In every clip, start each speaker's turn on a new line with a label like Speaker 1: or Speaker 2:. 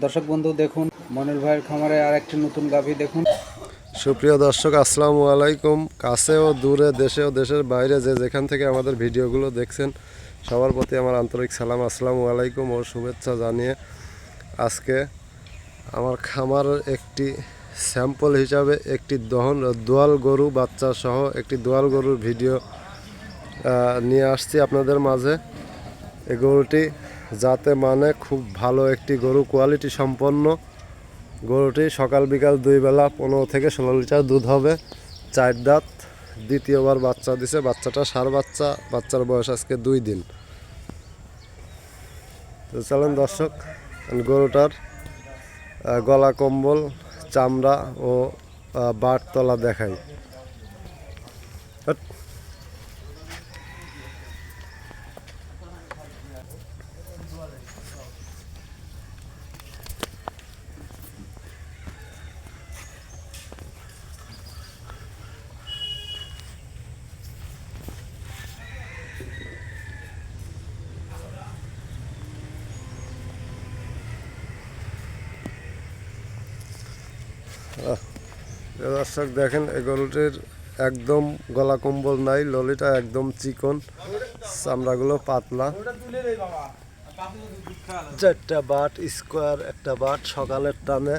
Speaker 1: দর্শক বন্ধু, দেখুন, মনির ভাইয়ের খামারে আর একটি নতুন গাভী দেখুন।
Speaker 2: সুপ্রিয় দর্শক, আসসালামু আলাইকুম। কাছে ও দূরে, দেশে ও দেশের বাইরে যে যেখান থেকে আমাদের ভিডিওগুলো দেখছেন, সবার প্রতি আমার আন্তরিক সালাম, আসসালামু আলাইকুম ও শুভেচ্ছা জানিয়ে আজকে আমার খামার একটি স্যাম্পল হিসাবে একটি দহন, দোয়াল গরু বাচ্চা সহ একটি দোয়াল গরুর ভিডিও নিয়ে আসছি আপনাদের মাঝে। এই গরুটি যাতে মানে খুব ভালো একটি গরু কোয়ালিটি সম্পন্ন গরুটি সকাল বিকাল দুই বেলা পনেরো থেকে ষোলো লিটার দুধ হবে চার দাঁত দ্বিতীয়বার বাচ্চা দিছে বাচ্চাটা সার বাচ্চা বাচ্চার বয়স আজকে দুই দিন। তো চলেন দর্শক গরুটার গলা কম্বল চামড়া ও আহ, বাট তলা দেখাই। দর্শক, দেখেন এই গরুটির একদম গলা কম্বল নাই ললিটা একদম চিকন, চামড়াগুলো পাতলা। চারটা বাট, স্কোয়ার, একটা বাট, সকালের টানে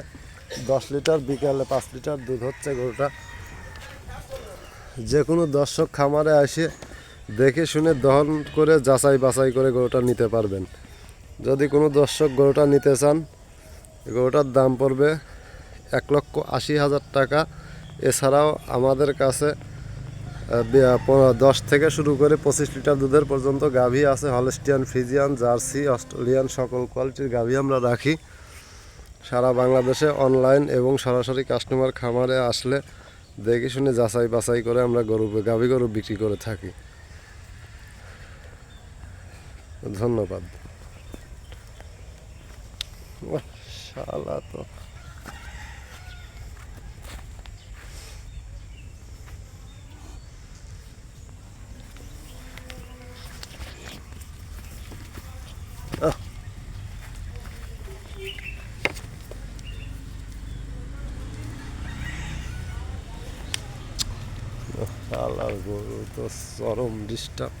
Speaker 2: দশ লিটার, বিকালে পাঁচ লিটার দুধ হচ্ছে গরুটা। যে কোনো দর্শক খামারে আসে, দেখে শুনে দহন করে যাচাই বাছাই করে গরুটা নিতে পারবেন। যদি কোনো দর্শক গরুটা নিতে চান, গরুটার দাম পড়বে এক লক্ষ আশি হাজার টাকা। এছাড়াও আমাদের কাছে দশ থেকে শুরু করে পঁচিশ লিটার দুধের পর্যন্ত গাভী আছে, হলস্টিয়ান, ফিজিয়ান, জার্সি, অস্ট্রেলিয়ান, সকল কোয়ালিটির গাভী আমরা রাখি। সারা বাংলাদেশে অনলাইন এবং সরাসরি কাস্টমার খামারে আসলে দেখে শুনে যাচাই বাছাই করে আমরা গরু, গাভী গরু বিক্রি করে থাকি। ধন্যবাদ। তো। শালার গরু তো চরম ডিস্টার্ব